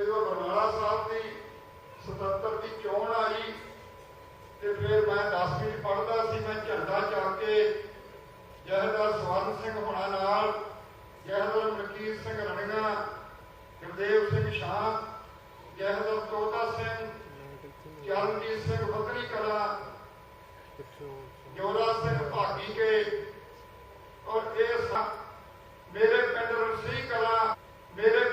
ਤੇ ਉਹ ਬਰਨਾਲਾ ਸਾਹਿਬ ਦੀ 77 ਦੀ ਚੋਣ ਆਈ ਤੇ ਫਿਰ ਮੈਂ 10ਵੀਂ ਚ ਸੀ, ਮੈਂ ਝੰਡਾ ਚੱਕ ਕੇ ਜਹਦਰ ਸਵਰਨ ਸਿੰਘ ਹੋਣਾ ਨਾਲ ਜਹਦਰ ਮਲਕੀਤ ਸਿੰਘ ਰਣਗਾ ਗੁਰਦੇਵ ਸਿੰਘ ਸ਼ਾਹ ਜਹਦਰ ਤੋਤਾ ਸਿੰਘ, ਚਰਨਜੀਤ ਸਿੰਘ ਬੱਕਰੀ ਕਲਾ, ਜੋਰਾ ਸਿੰਘ ਭਾਗੀ ਕੇ ਔਰ ਇਹ ਮੇਰੇ ਪਿੰਡ ਰਸੀ ਕਲਾ, ਮੇਰੇ